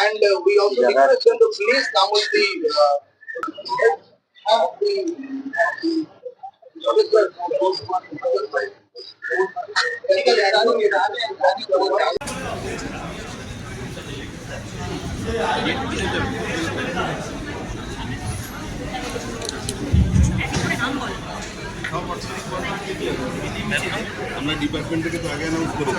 And uh, we also request them to please come with the, uh, have the, আমরা department থেকে তো আগে announce করে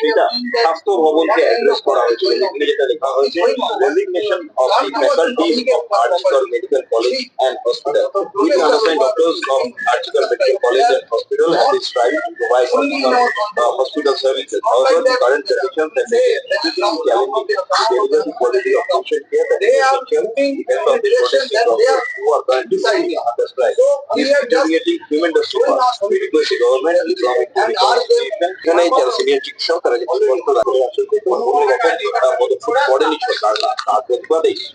সেটা স্বাস্থ্য ভবনকে অ্যাড্রেস করা হয়েছে এখানে যেটা লেখা হয়েছে resignation of the faculties of RG Kar medical college and hospital with understand doctors of RG Kar medical college and hospital have to provide hospital, uh, hospital services. However, the current conditions and necessity challenging to the quality of patient care that is essential to the health of the protesting doctors who are currently sitting under strike. This is deteriorating tremendously fast. We request the government to come into the conversation. এখানে যারা senior চিকিৎসক তারা যে পদক্ষেপ করেনি সরকার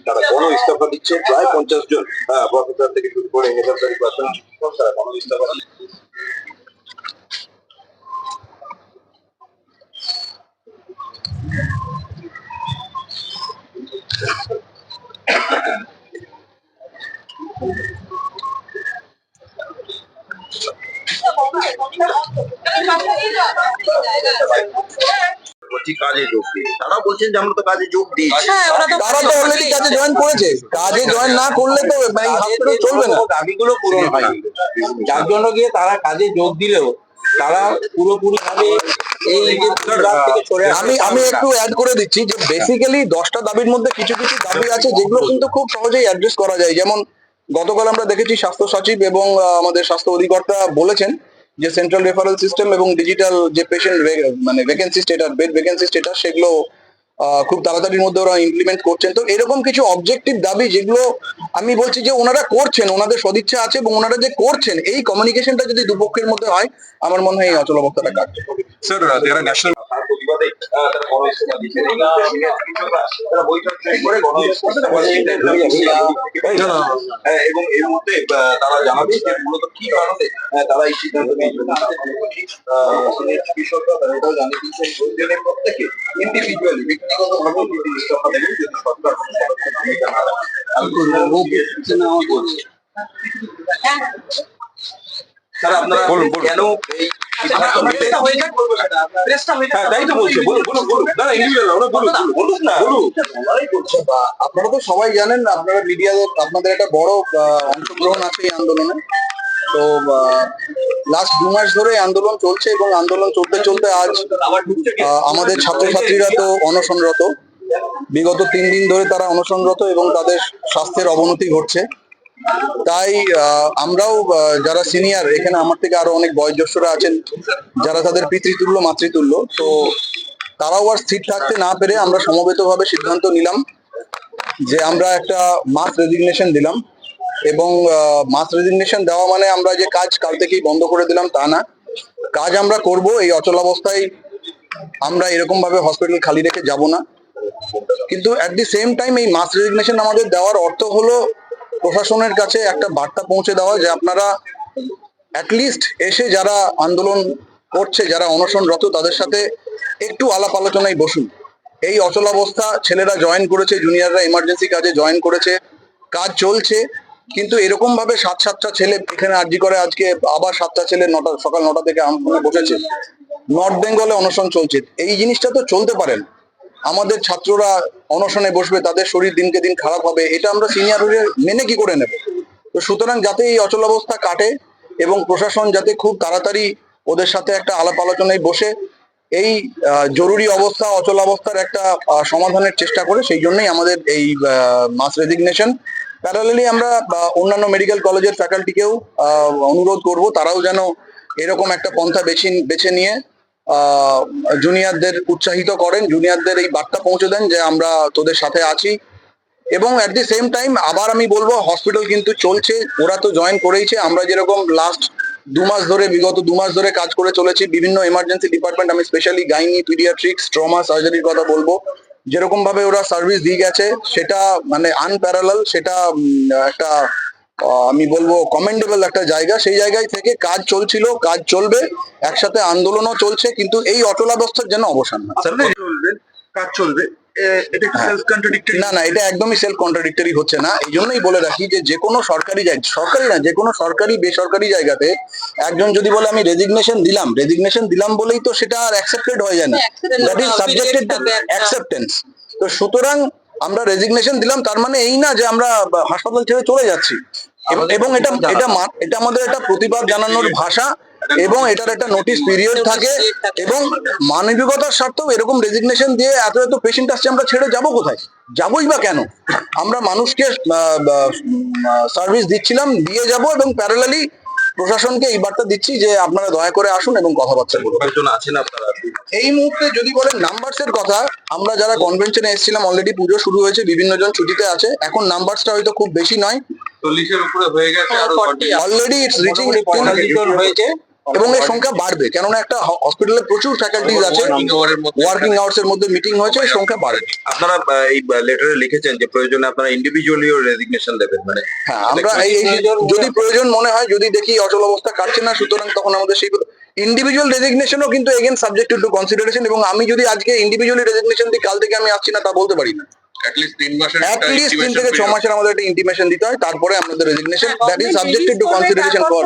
তার গণ ইস্তফা দিচ্ছে প্রায় পঞ্চাশ জন প্রফেসর থেকে শুরু করে হেলথারি পার্সন চিকিৎসক তারা গণ ইস্তফা দিচ্ছে বলছি কাজে যোগ দিয়ে তারা বলছেন যে আমরা তো কাজে যোগ দিয়েছি হ্যাঁ ওরা তো তারা তো অলরেডি কাজে জয়েন করেছে। কাজে জয়েন না করলে তো মানে হাসপাতাল চলবে না। দাবিগুলো পূরণ হয়নি। যার জন্য গিয়ে তারা কাজে যোগ দিলেও তারা পুরোপুরি ভাবে এই যে বিভাগ থেকে সরে আসার আমি আমি একটু অ্যাড করে দিচ্ছি যে বেসিক্যালি দশটা দাবির মধ্যে কিছু কিছু দাবি আছে যেগুলো কিন্তু খুব সহজেই অ্যাড্রেস করা যায়। যেমন গতকাল আমরা দেখেছি স্বাস্থ্য সচিব এবং আমাদের স্বাস্থ্য অধিকর্তা বলেছেন যে সেন্ট্রাল রেফারেল সিস্টেম এবং ডিজিটাল যে পেশেন্ট মানে vacancy status bed vacancy status সেগুলো খুব তাড়াতাড়ির মধ্যে ওরা ইমপ্লিমেন্ট করছেন। তো এরকম কিছু অবজেক্টিভ দাবি যেগুলো আমি বলছি যে ওনারা করছেন, ওনাদের সদিচ্ছা আছে এবং ওনারা যে করছেন, এই কমিউনিকেশনটা যদি দুপক্ষের মধ্যে হয়, আমার মনে হয় এই অচল অবস্থাটা কাটবে স্যার তার তারা করে। হ্যাঁ, এবং এর মধ্যে তারা জানাচ্ছেন যে মূলত কি কারণে আহ, তারা এই সিদ্ধান্ত চিকিৎসকরা তারা এটাও প্রত্যেকে ইন্ডিভিজুয়ালি ব্যক্তিগত ভাবে যদি ইস্তফা দেবেন যদি সরকার ভূমিকা না রাখে আপনারা। কেন এই আপনারা তো সবাই জানেন আপনারা মিডিয়া আপনাদের একটা বড় আহ, অংশগ্রহণ আছে এই আন্দোলনে। তো লাস্ট দু মাস ধরে আন্দোলন চলছে এবং আন্দোলন চলতে চলতে আজ আহ, আমাদের ছাত্রছাত্রীরা তো অনশনরত। বিগত তিন দিন ধরে তারা অনশনরত এবং তাদের স্বাস্থ্যের অবনতি ঘটছে। তাই আমরাও যারা সিনিয়র এখানে আমার থেকে আরও অনেক বয়োজ্যেষ্ঠরা আছেন, যারা তাদের পিতৃতুল্য, মাতৃতুল্য, তো তারাও আর স্থির থাকতে না পেরে আমরা সমবেতভাবে সিদ্ধান্ত নিলাম যে আমরা একটা মাস রেজিগনেশন দিলাম এবং মাস রেজিগনেশন দেওয়া মানে আমরা যে কাজ কাল থেকেই বন্ধ করে দিলাম তা না। কাজ আমরা করব, এই অচলাবস্থায় আমরা এরকম ভাবে হসপিটাল খালি রেখে যাব না। কিন্তু অ্যাট দি সেম টাইম এই মাস রেজিগনেশন আমাদের দেওয়ার অর্থ হলো প্রশাসনের কাছে একটা বার্তা পৌঁছে দেওয়া যে আপনারা অ্যাটলিস্ট এসে যারা আন্দোলন করছে, যারা অনশনরত, তাদের সাথে একটু আলাপ আলোচনায় বসুন। এই অচলাবস্থা ছেলেরা জয়েন করেছে জুনিয়ররা ইমার্জেন্সি কাজে জয়েন করেছে, কাজ চলছে, কিন্তু এরকম ভাবে সাত সাতটা ছেলে এখানে আর্জি করে আজকে আবার সাতটা ছেলে নটা, সকাল নটা থেকে আন্দোলনে বসেছে। নর্থ বেঙ্গলে অনশন চলছে। এই জিনিসটা তো চলতে পারেন আমাদের ছাত্ররা অনশনে বসবে, তাদের শরীর দিনকে দিন খারাপ হবে, এটা আমরা সিনিয়র মেনে কি করে নেব? তো সুতরাং যাতে এই অচলাবস্থা কাটে এবং প্রশাসন যাতে খুব তাড়াতাড়ি ওদের সাথে একটা আলাপ আলোচনায় বসে, এই জরুরি অবস্থা, অচল অবস্থার একটা সমাধানের চেষ্টা করে, সেই জন্যই আমাদের এই মাস রেজিগনেশন প্যারালালি আমরা অন্যান্য মেডিকেল কলেজের ফ্যাকাল্টিকেও অনুরোধ করব, তারাও যেন এরকম একটা পন্থা বেছে বেছে নিয়ে জুনিয়রদের উৎসাহিত করেন জুনিয়রদের এই বার্তা পৌঁছে দেন যে আমরা তোদের সাথে আছি। এবং অ্যাট দি সেম টাইম আবার আমি বলব হসপিটাল কিন্তু চলছে, ওরা তো জয়েন করেইছে। আমরা যেরকম লাস্ট দু মাস ধরে, বিগত দু মাস ধরে কাজ করে চলেছি, বিভিন্ন এমার্জেন্সি ডিপার্টমেন্ট আমি স্পেশালি গাইনি পিডিয়াট্রিক্স ট্রমা সার্জারির কথা বলব। যেরকম ভাবে ওরা সার্ভিস দিয়ে গেছে, সেটা মানে আনপ্যারালাল সেটা একটা আমি বলব কমেন্ডেবল একটা জায়গা। সেই জায়গায় থেকে কাজ চলছিল কাজ চলবে একসাথে আন্দোলনও চলছে কিন্তু এই অটলাবস্থার যেন অবসান না। কাজ চলবে এটা হ্যাঁ। সেলফ কন্ট্রাডিক্টরি না না এটা একদমই সেলফ কন্ট্রাডিক্টরি হচ্ছে না। এই জন্যই বলে রাখি যে যে কোনো সরকারি জায়গা সরকারি না যে কোনো সরকারি বেসরকারি জায়গাতে একজন যদি বলে আমি রেজিগনেশন দিলাম রেজিগনেশন দিলাম বলেই তো সেটা আর অ্যাকসেপ্টেড হয়ে যায় না। দ্যাট ইজ সাবজেক্টেড অ্যাকসেপ্টেন্স তো সুতরাং আমরা রেজিগনেশন দিলাম তার মানে এই না যে আমরা হাসপাতাল ছেড়ে চলে যাচ্ছি। এবং- এটা এটা এটা আমাদের একটা প্রতিবাদ জানানোর ভাষা এবং এটার একটা নোটিশ পিরিয়ড থাকে এবং মানবিকতার স্বার্থেও এরকম রেজিগনেশন দিয়ে এত এত পেশেন্ট আসছে আমরা ছেড়ে যাব কোথায়? যাবই বা কেন? আমরা মানুষকে সার্ভিস দিচ্ছিলাম দিয়ে যাব এবং প্যারালালি প্রশাসনকে এই বার্তা দিচ্ছি যে আপনারা দয়া করে আসুন এবং কথাবার্তা বলুন। একজন আছেন আপনারা? এই মুহূর্তে যদি বলেন নাম্বারস এর কথা আমরা যারা কনভেনশনে এসেছিলাম অলরেডি পুজো শুরু হয়েছে বিভিন্ন জন ছুটিতে আছে এখন নাম্বারসটা হয়তো খুব বেশি নয়। চল্লিশের উপরে হয়ে গেছে আরও অলরেডি ইটস রিচিং হয়েছে। এবং এর সংখ্যা বাড়বে কেননা একটা হসপিটালে প্রচুর ফ্যাকাল্টিজ আছে ওয়ার্কিং আওয়ার্স এর মধ্যে মিটিং হয়েছে সংখ্যা বাড়বে। আপনারা এই লেটারে লিখেছেন যে প্রয়োজনে আপনারা ইন্ডিভিজুয়ালিও রেজিগনেশন দেবেন মানে হ্যাঁ আমরা এই এই যদি প্রয়োজন মনে হয় যদি দেখি অচল অবস্থা কাটছে না সুতরাং তখন আমাদের সেই ইন্ডিভিজুয়াল রেজিগনেশনও কিন্তু এগেন সাবজেক্ট টু কনসিডারেশন এবং আমি যদি আজকে ইন্ডিভিজুয়ালি রেজিগনেশন দিই কাল থেকে আমি আসছি না তা বলতে পারি না। অ্যাটলিস্ট তিন থেকে ছ মাসের আমাদের একটা ইন্টিমেশন দিতে হয় তারপরে আমাদের resignation that is subjected to consideration for